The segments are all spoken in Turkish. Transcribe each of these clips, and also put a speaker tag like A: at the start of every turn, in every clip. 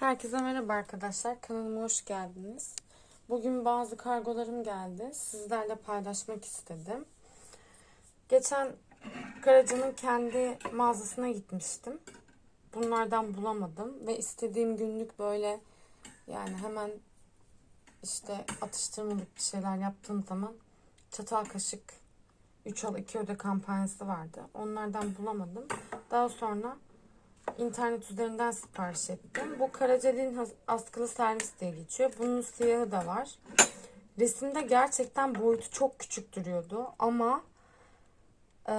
A: Herkese merhaba arkadaşlar. Kanalıma hoş geldiniz. Bugün bazı kargolarım geldi. Sizlerle paylaşmak istedim. Geçen Karaca'nın kendi mağazasına gitmiştim. Bunlardan bulamadım ve istediğim günlük böyle yani hemen işte atıştırmalık bir şeyler yaptığım zaman çatal kaşık 3 al 2 öde kampanyası vardı. Onlardan bulamadım. Daha sonra internet üzerinden sipariş ettim. Bu Karacalin askılı servis diye geçiyor. Bunun siyahı da var. Resimde gerçekten boyutu çok küçük duruyordu ama e,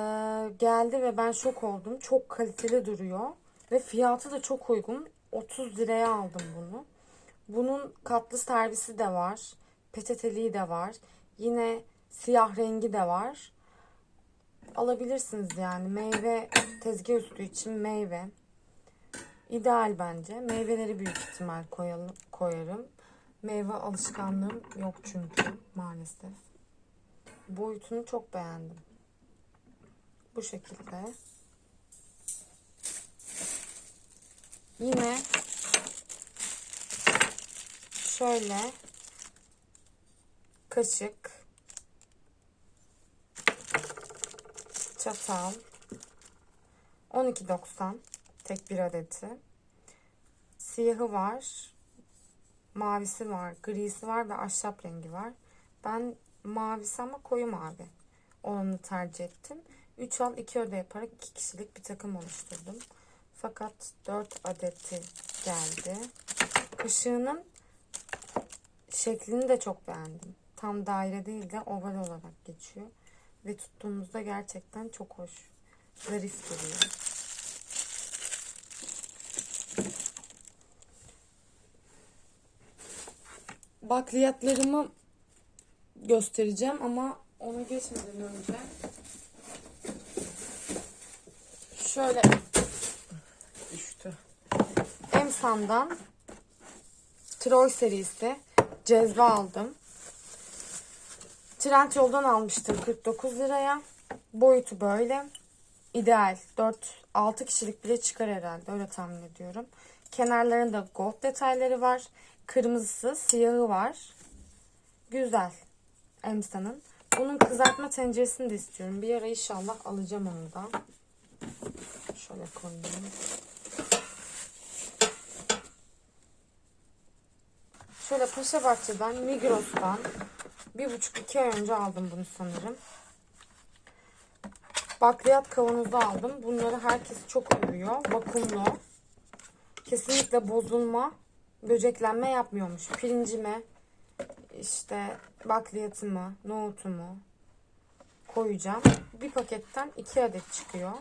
A: geldi ve ben şok oldum. Çok kaliteli duruyor ve fiyatı da çok uygun. 30 liraya aldım bunu. Bunun katlı servisi de var. Peçeteliği de var. Yine siyah rengi de var. Alabilirsiniz yani. Meyve tezgah üstü için meyve. İdeal bence. Meyveleri büyük ihtimal koyalım, koyarım. Meyve alışkanlığım yok çünkü maalesef. Boyutunu çok beğendim. Bu şekilde. Yine şöyle kaşık, çatal, 12.90 tek bir adeti. Siyahı var, mavisi var, grisi var ve ahşap rengi var. Ben mavisi ama koyu mavi olanı tercih ettim. 3 al 2 öde yaparak 2 kişilik bir takım oluşturdum. Fakat 4 adeti geldi. Kaşığının şeklini de çok beğendim. Tam daire değil de oval olarak geçiyor. Ve tuttuğumuzda gerçekten çok hoş. Zarif duruyor. Bakliyatlarımı göstereceğim ama ona geçmeden önce şöyle düştü. Emsan'dan Troy serisi cezve aldım. Trendyol'dan almıştım 49 liraya. Boyutu böyle. İdeal. 4-6 kişilik bile çıkar herhalde. Öyle tahmin ediyorum. Kenarlarında gold detayları var. Kırmızısı, siyahı var. Güzel. Emsa'nın. Bunun kızartma tenceresini de istiyorum. Bir ara inşallah alacağım onu da. Şöyle koyayım. Şöyle Paşa Bahçe'den, Migros'tan bir buçuk iki ay önce aldım bunu sanırım. Bakliyat kavanozu aldım. Bunları herkes çok övüyor. Vakumlu. Kesinlikle bozulma, böceklenme yapmıyormuş. Pirincime, işte bakliyatımı, nohutumu koyacağım. Bir paketten iki adet çıkıyor.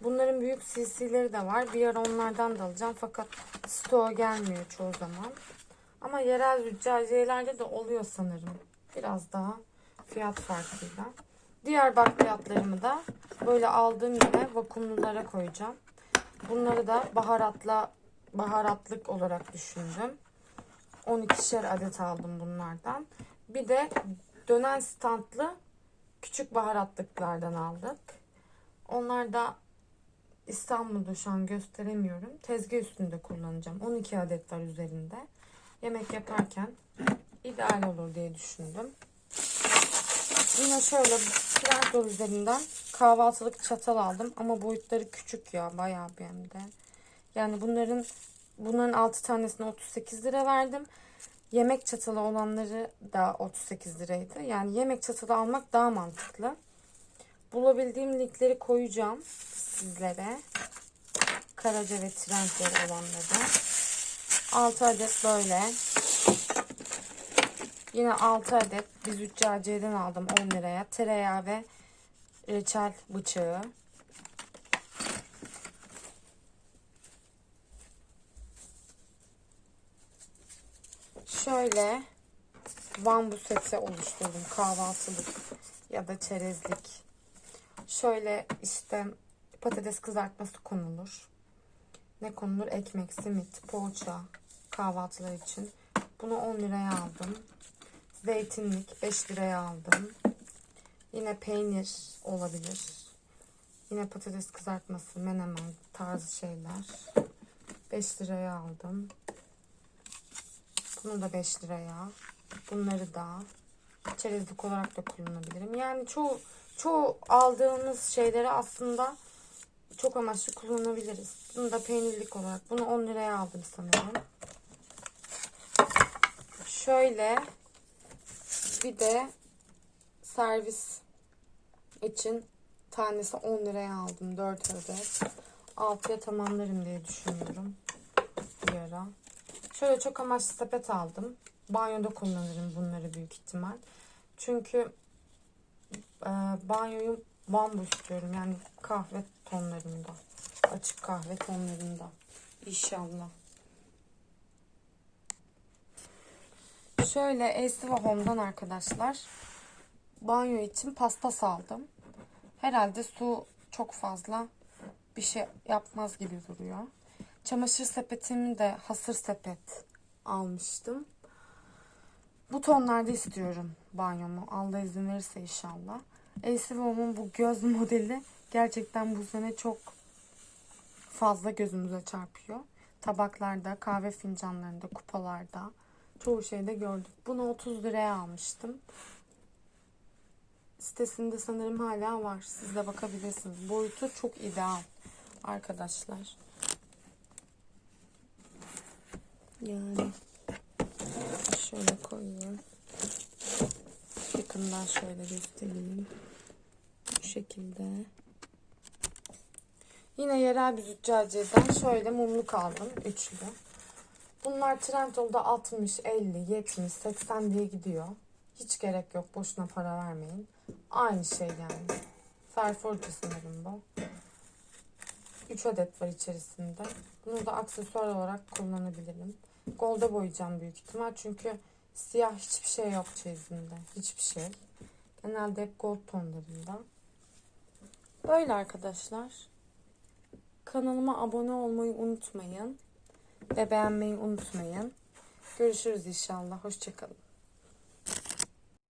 A: Bunların büyük CC'leri de var. Bir ara onlardan da alacağım. Fakat stoğa gelmiyor çoğu zaman. Ama yerel züccaciyelerde de oluyor sanırım. Biraz daha fiyat farkıyla. Diğer bakliyatlarımı da böyle aldığım yine vakumlulara koyacağım. Bunları da baharatla baharatlık olarak düşündüm. 12'şer adet aldım bunlardan. Bir de dönen standlı küçük baharatlıklardan aldık. Onlar da İstanbul'da şu an gösteremiyorum. Tezgah üstünde kullanacağım. 12 adet var üzerinde. Yemek yaparken ideal olur diye düşündüm. Yine şöyle Trendyol üzerinden kahvaltılık çatal aldım ama boyutları küçük ya bayağı bir hem de. Yani bunların bunların 6 tanesine 38 lira verdim. Yemek çatalı olanları da 38 liraydı. Yani yemek çatalı almak daha mantıklı. Bulabildiğim linkleri koyacağım sizlere. Karaca ve Trendyol olanları. 6 adet böyle. Yine 6 adet biz 3 CC'den aldım 10 liraya. Tereyağı ve reçel bıçağı. Şöyle bambu seti oluşturdum. Kahvaltılık ya da çerezlik. Şöyle işte patates kızartması konulur. Ne konulur? Ekmek, simit, poğaça kahvaltılar için. Bunu 10 liraya aldım. Zeytinlik 5 liraya aldım. Yine peynir olabilir. Yine patates kızartması, menemen tarzı şeyler. 5 liraya aldım. Bunu da 5 liraya. Bunları da çerezlik olarak da kullanabilirim. Yani çoğu çoğu aldığımız şeyleri aslında çok amaçlı kullanabiliriz. Bunu da peynirlik olarak. Bunu 10 liraya aldım sanırım. Şöyle bir de servis için tanesi 10 liraya aldım. 4 adet. 6'ya tamamlarım diye düşünüyorum. Bir ara. Şöyle çok amaçlı sepet aldım. Banyoda kullanırım bunları büyük ihtimal. Çünkü e, banyoyu bambu istiyorum. Yani kahve tonlarında. Açık kahve tonlarında. İnşallah. Şöyle Elsiva Home'dan arkadaşlar banyo için paspas aldım. Herhalde su çok fazla bir şey yapmaz gibi duruyor. Çamaşır sepetimi de hasır sepet almıştım. Bu tonlarda istiyorum banyomu. Allah izin verirse inşallah. Elsiva Home'un bu göz modeli gerçekten bu sene çok fazla gözümüze çarpıyor. Tabaklarda, kahve fincanlarında, kupalarda çoğu şeyde gördük. Bunu 30 liraya almıştım. Sitesinde sanırım hala var. Siz de bakabilirsiniz. Boyutu çok ideal arkadaşlar. Yani şöyle koyuyorum. Yakından şöyle göstereyim. Bu şekilde. Yine yerel bir züccaciyeden şöyle mumluk aldım. Üçlü. Bunlar Trendyol'da 60, 50, 70, 80 diye gidiyor. Hiç gerek yok. Boşuna para vermeyin. Aynı şey yani. Ferforca sanırım bu. 3 adet var içerisinde. Bunu da aksesuar olarak kullanabilirim. Golda boyayacağım büyük ihtimal. Çünkü siyah hiçbir şey yok çeyizimde. Hiçbir şey. Genelde hep gold tonlarında. Böyle arkadaşlar. Kanalıma abone olmayı unutmayın. Ve beğenmeyi unutmayın. Görüşürüz inşallah. Hoşçakalın.